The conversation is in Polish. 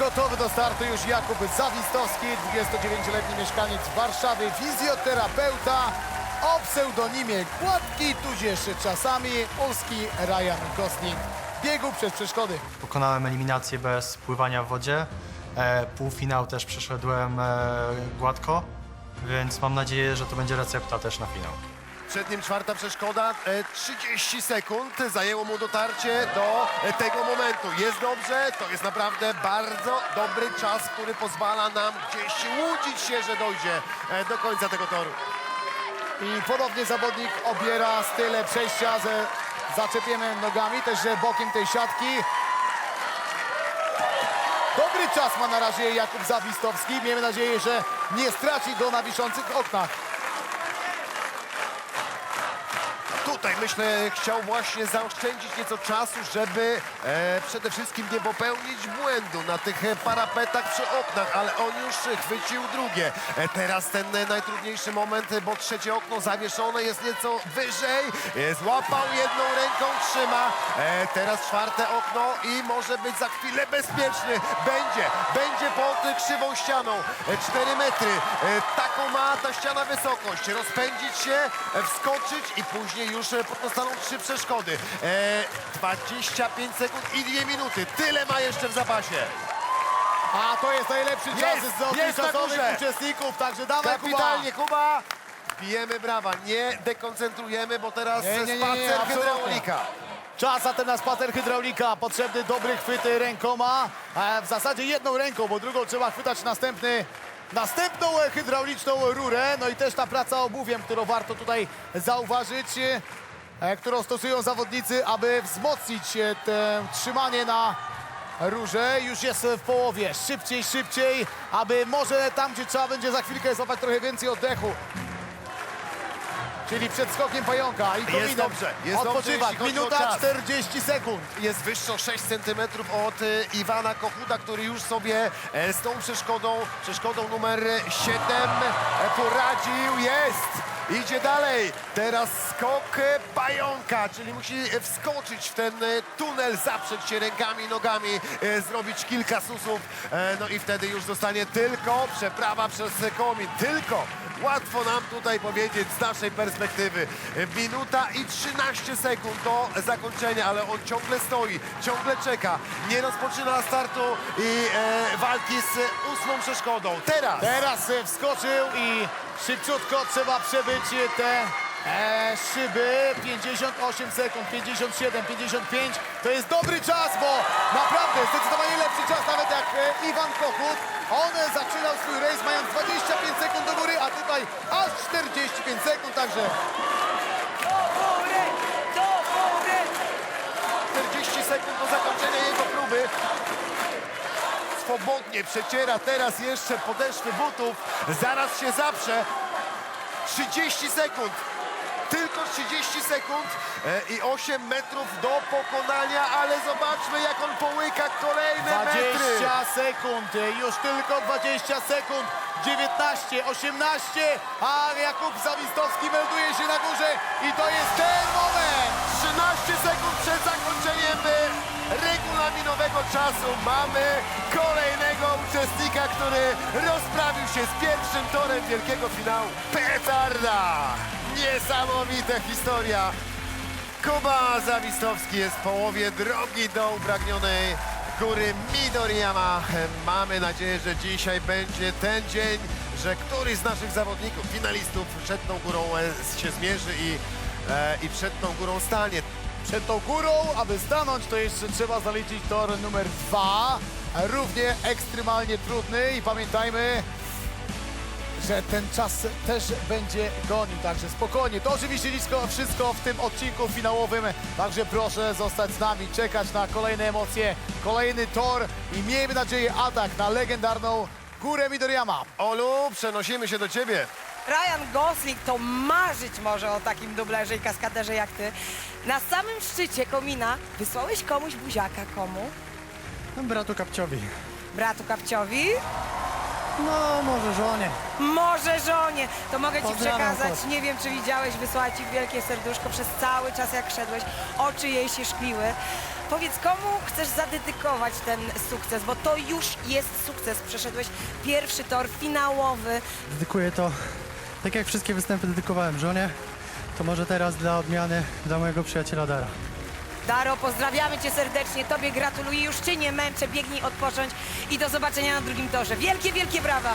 gotowy do startu już Jakub Zawistowski, 29-letni mieszkaniec Warszawy, fizjoterapeuta o pseudonimie Gładki, tudzież czasami polski Ryan Gosling. Biegł przez przeszkody. Pokonałem eliminację bez pływania w wodzie. E, półfinał też przeszedłem e, gładko, więc mam nadzieję, że to będzie recepta też na finał. Przed nim czwarta przeszkoda, e, 30 sekund zajęło mu dotarcie do e, tego momentu. Jest dobrze, to jest naprawdę bardzo dobry czas, który pozwala nam gdzieś łudzić się, że dojdzie e, do końca tego toru. I ponownie zawodnik obiera styl przejścia ze zaczepiem nogami, też bokiem tej siatki. Dobry czas ma na razie Jakub Zawistowski. Miejmy nadzieję, że nie straci go na wiszących oknach. Tutaj myślę chciał właśnie zaoszczędzić nieco czasu, żeby e, przede wszystkim nie popełnić błędu na tych e, parapetach przy oknach, ale on już chwycił drugie. E, teraz ten e, najtrudniejszy moment, e, bo trzecie okno zawieszone jest nieco wyżej. E, złapał jedną ręką, trzyma. E, teraz czwarte okno i może być za chwilę bezpieczny. Będzie, będzie pod krzywą ścianą. E, 4 metry. E, taką ma ta ściana wysokość. Rozpędzić się, wskoczyć i później już pozostaną trzy przeszkody. E, 25 sekund i 2 minuty. Tyle ma jeszcze w zapasie. A to jest najlepszy czas z dotychczasowych uczestników, także dawaj Kapitalnie, Kuba. Bijemy brawa, nie dekoncentrujemy, bo teraz Nie, nie, nie, nie, spacer absolutnie. hydraulika. Czas zatem na spacer hydraulika. Potrzebny dobry chwyt rękoma. E, w zasadzie jedną ręką, bo drugą trzeba chwytać następny, następną hydrauliczną rurę. No i też ta praca obuwiem, którą warto tutaj zauważyć, e, którą stosują zawodnicy, aby wzmocnić e, te trzymanie na rurze. Już jest w połowie. Szybciej, szybciej, aby może tam, gdzie trzeba będzie za chwilkę złapać trochę więcej oddechu. Czyli przed skokiem pająka i kominem dobrze, jest dobrze, odpoczywać. jeśli chodzi o Minuta czas. 40 sekund. jest wyższo 6 cm od e, Iwana Kochuda, który już sobie e, z tą przeszkodą, przeszkodą numer 7 e, poradził. Jest! Idzie dalej. Teraz skok pająka, czyli musi wskoczyć w ten e, tunel, zaprzeć się rękami, nogami, e, zrobić kilka susów. E, No i wtedy już zostanie tylko przeprawa przez komin. Tylko! Łatwo nam tutaj powiedzieć z naszej perspektywy. Minuta i 13 sekund do zakończenia, ale on ciągle stoi, ciągle czeka. Nie rozpoczyna startu i walki z ósmą przeszkodą. Teraz! Teraz wskoczył i szybciutko trzeba przebyć te e, szyby. 58 sekund, 57, 55. To jest dobry czas, bo naprawdę zdecydowanie lepszy czas nawet jak e, Iwan Kochut. On zaczynał swój rejs mając 25 sekund do góry, a tutaj aż 45 sekund, także 40 sekund do zakończenia jego próby. Swobodnie przeciera teraz jeszcze podeszwy butów. Zaraz się zaprze. 30 sekund. Tylko 30 sekund e, i 8 metrów do pokonania, ale zobaczmy jak on połyka kolejne 20 metry. sekund, e, już tylko 20 sekund. 19, 18, a Jakub Zawistowski melduje się na górze i to jest ten moment. Regulaminowego czasu mamy kolejnego uczestnika, który rozprawił się z pierwszym torem wielkiego finału. Petarda! Niesamowita historia. Kuba Zawistowski jest w połowie drogi do upragnionej góry Midoriyama. Mamy nadzieję, że dzisiaj będzie ten dzień, że któryś z naszych zawodników, finalistów przed tą górą e, się zmierzy i, e, i przed tą górą stanie. Przed tą górą, aby stanąć, to jeszcze trzeba zaliczyć tor numer dwa. Równie ekstremalnie trudny i pamiętajmy, że ten czas też będzie gonił, także spokojnie. To oczywiście wszystko, wszystko w tym odcinku finałowym, także proszę zostać z nami, czekać na kolejne emocje, kolejny tor i miejmy nadzieję atak na legendarną Górę Midoriyama. Olu, przenosimy się do ciebie. Ryan Gosling to marzyć może o takim dublerze i kaskaderze jak ty. Na samym szczycie komina wysłałeś komuś buziaka. Komu? Bratu Kapciowi. Bratu Kapciowi? No, może żonie. Może żonie. To mogę ci Pozdrawiam, przekazać. Nie wiem, czy widziałeś, wysłała ci wielkie serduszko przez cały czas, jak szedłeś. Oczy jej się szkliły. Powiedz, komu chcesz zadedykować ten sukces, bo to już jest sukces. Przeszedłeś pierwszy tor finałowy. Dedykuję to, tak jak wszystkie występy dedykowałem żonie, to może teraz dla odmiany dla mojego przyjaciela Dara. Daro, pozdrawiamy cię serdecznie, tobie gratuluję, już cię nie męczę, biegnij odpocząć i do zobaczenia na drugim torze. Wielkie, wielkie brawa!